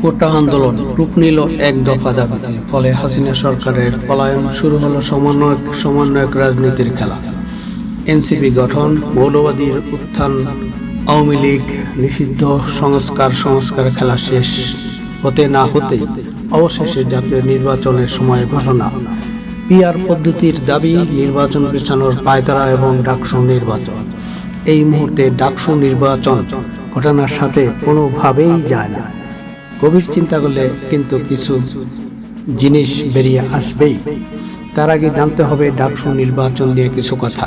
কোটা আন্দোলন রূপ নিল এক দফা দাবিতে। ফলে হাসিনা সরকারের পলায়ন শুরু হলো সমন্বয়ক সমন্বয়ক রাজনীতির খেলা। এনসিপি গঠন, মৌলবাদীর উত্থান, আওয়ামী লীগ নিষিদ্ধ সংস্কার সংস্কার খেলা শেষ হতে না হতেই অবশেষে জাতীয় নির্বাচনের সময় ঘোষণা। পিআর পদ্ধতির দাবি, নির্বাচন পেছানোর পায়তারা এবং ডাকসু নির্বাচন। এই মুহূর্তে ডাকসু নির্বাচন ঘটনার সাথে কোনোভাবেই যায় না। গভীর চিন্তা করলে কিন্তু কিছু জিনিস বেরিয়ে আসবেই। তার আগে জানতে হবে ডাকসু নির্বাচন নিয়ে কিছু কথা।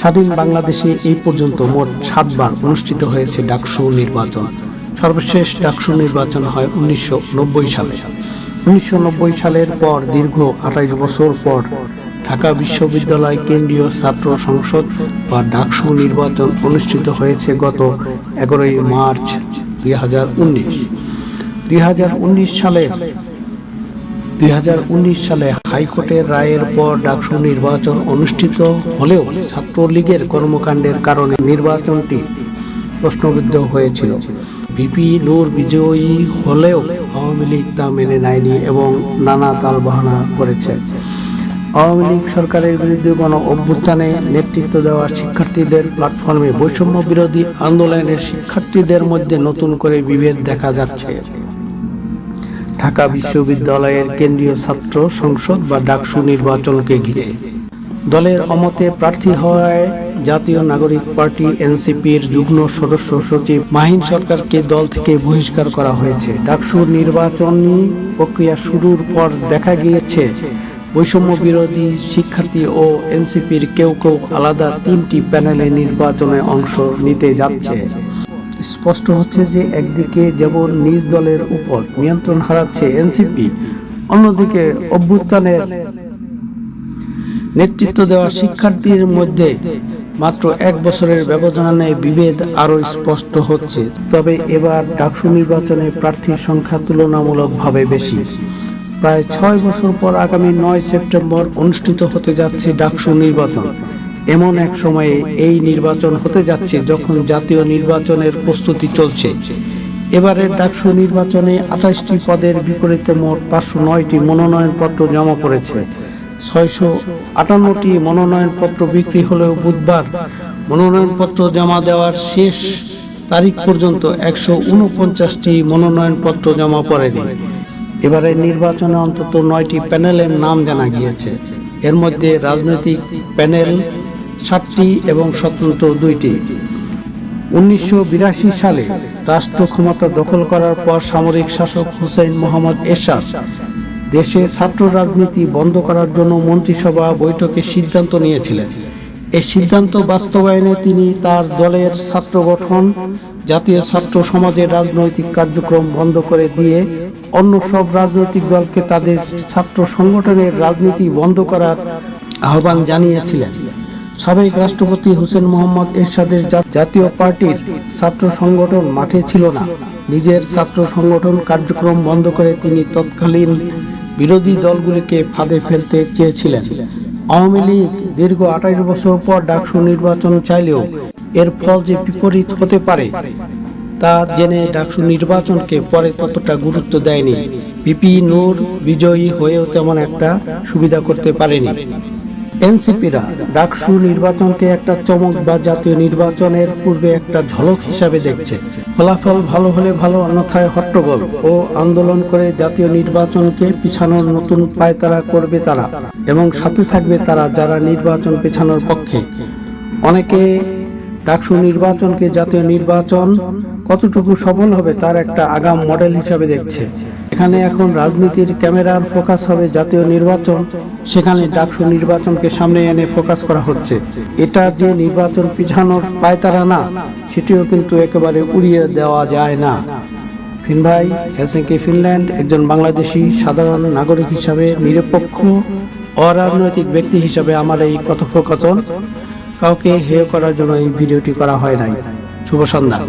স্বাধীন বাংলাদেশে এই পর্যন্ত মোট সাতবার অনুষ্ঠিত হয়েছে ডাকসু নির্বাচন। সর্বশেষ ডাকসু নির্বাচন হয় উনিশশো নব্বই সালে। উনিশশো নব্বই সালের পর, দীর্ঘ আঠাইশ বছর পর, ঢাকা বিশ্ববিদ্যালয় কেন্দ্রীয় ছাত্র সংসদ বা ডাকসু নির্বাচন অনুষ্ঠিত হয়েছে গত এগারোই মার্চ দুই হাজার উনিশ। দুই হাজার উনিশ সালে, দুই হাজার উনিশ সালে হাইকোর্টের রায়ের পর ডাকসু নির্বাচন অনুষ্ঠিত হলেও ছাত্রলীগের কর্মকাণ্ডের কারণে নির্বাচনটি প্রশ্নবিদ্ধ হয়েছিল। বিপি নূর বিজয়ী হলেও আওয়ামী লীগ তা মেনে নেয়নি এবং নানা তালবাহানা করেছে। আওয়ামী লীগ সরকারের বিরুদ্ধে গণ অভ্যুত্থানে নেতৃত্ব দেওয়া শিক্ষার্থীদের প্ল্যাটফর্মে বৈষম্য বিরোধী আন্দোলনের শিক্ষার্থীদের মধ্যে নতুন করে বিভেদ দেখা যাচ্ছে। ঢাকা বিশ্ববিদ্যালয়ের কেন্দ্রীয় ছাত্র সংসদ বা ডাকসু নির্বাচনকে ঘিরে। দলের অমতে প্রার্থী হওয়ায় জাতীয় নাগরিক পার্টি এনসিপির যুগ্ম সদস্য সচিব মাহিন সরকারকে দল থেকে বহিষ্কার করা হয়েছে। ডাকসু নির্বাচনী প্রক্রিয়া শুরুর পর দেখা গিয়েছে, বৈষম্য বিরোধী শিক্ষার্থী ও এনসিপির কেউ কেউ আলাদা তিনটি প্যানেলে নির্বাচনে অংশ নিতে যাচ্ছে। স্পষ্ট হচ্ছে যে একদিকে যেমন নিজ দলের উপর নিয়ন্ত্রণ হারাচ্ছে এনসিপি, অন্যদিকে অভ্যুত্থানের নেতৃত্ব দেওয়া শিক্ষার্থীর মধ্যে মাত্র এক বছরের ব্যবধানে বিভেদ আরও স্পষ্ট হচ্ছে। তবে এবার ডাকসু নির্বাচনে প্রার্থীর সংখ্যা তুলনামূলকভাবে বেশি। প্রায় ছয় বছর পর আগামী নয় সেপ্টেম্বর অনুষ্ঠিত হতে যাচ্ছে ডাকসু নির্বাচন। এমন এক সময়ে এই নির্বাচন হতে যাচ্ছে যখন জাতীয় নির্বাচনের প্রস্তুতি চলছে। এবারের ডাকসু নির্বাচনে আঠাশটি পদের বিপরীতে মোট পাঁচশো নয়টি মনোনয়নপত্র জমা পড়েছে। ছয়শো আটান্নটি মনোনয়নপত্র বিক্রি হলেও বুধবার মনোনয়নপত্র জমা দেওয়ার শেষ তারিখ পর্যন্ত একশো উনপঞ্চাশটি মনোনয়নপত্র জমা পড়েনি। এবারে নির্বাচনে অন্তত নয়টি প্যানেলের নাম জানা গিয়েছে। এর মধ্যে রাজনৈতিক প্যানেল সাতটি এবং স্বতন্ত্র দুইটি। উনিশশো বিরাশি সালে রাষ্ট্র ক্ষমতা দখল করার পর সামরিক শাসক হুসেইন মোহাম্মদ এরশাদ দেশে ছাত্র রাজনীতি বন্ধ করার জন্য মন্ত্রিসভা বৈঠকে সিদ্ধান্ত নিয়েছিলেন। এই সিদ্ধান্ত বাস্তবায়নে তিনি তার দলের ছাত্র গঠন, জাতীয় ছাত্র সমাজের রাজনৈতিক কার্যক্রম বন্ধ করে দিয়ে অন্য সব রাজনৈতিক দলকে তাদের ছাত্র সংগঠনের রাজনীতি বন্ধ করার আহ্বান জানিয়েছিলেন। সাবেক রাষ্ট্রপতি হোসেন মোহাম্মদ এরশাদের জাতীয় পার্টির ছাত্র সংগঠন মাঠে ছিল না। নিজের ছাত্র সংগঠন কার্যক্রম বন্ধ করে তিনি তৎকালীন বিরোধী দলগুলিকে ফাঁদে ফেলতে চেয়েছিলেন। আওয়ামী লীগ দীর্ঘ আঠাশ বছর পর ডাকসু নির্বাচন চাইলেও এর ফল যে বিপরীত হতে পারে, তা জেনে ডাকসু নির্বাচনকে পরে ততটা গুরুত্ব দেয়নি। বিপি নূর বিজয়ী হয়েও তেমন একটা সুবিধা করতে পারেনি। এনসিপিরা ডাকসু নির্বাচনকে একটা চমক বা জাতীয় নির্বাচনের পূর্বে একটা ঝলক হিসাবে দেখছে। ফলাফল ভালো হলে ভালো, অন্যথায় হট্টগোল ও আন্দোলন করে জাতীয় নির্বাচনকে পিছানোর নতুন পায়তারা করবে তারা এবং সাথে থাকবে তারা যারা নির্বাচন পেছানোর পক্ষে। অনেকে ডাকসু নির্বাচনকে জাতীয় নির্বাচন কতটুকু সফল হবে তার একটা আগাম মডেল হিসাবে দেখছে। এখানে এখন রাজনীতির ক্যামেরার ফোকাস হবে জাতীয় নির্বাচন, সেখানে ডাকসু নির্বাচনকে সামনে এনে ফোকাস করা হচ্ছে। এটা যে নির্বাচন পিছানোর পায়তারা না, সেটিও কিন্তু একেবারে উড়িয়ে দেওয়া যায় না। ফিন ভাই, হেলসিঙ্কি, ফিনল্যান্ড, একজন বাংলাদেশি সাধারণ নাগরিক হিসাবে নিরপেক্ষ, অরাজনৈতিক ব্যক্তি হিসাবে আমার এই কথোপকথন। কাউকে হেয় করার জন্য এই ভিডিওটি করা হয় নাই। শুভ সন্ধ্যা।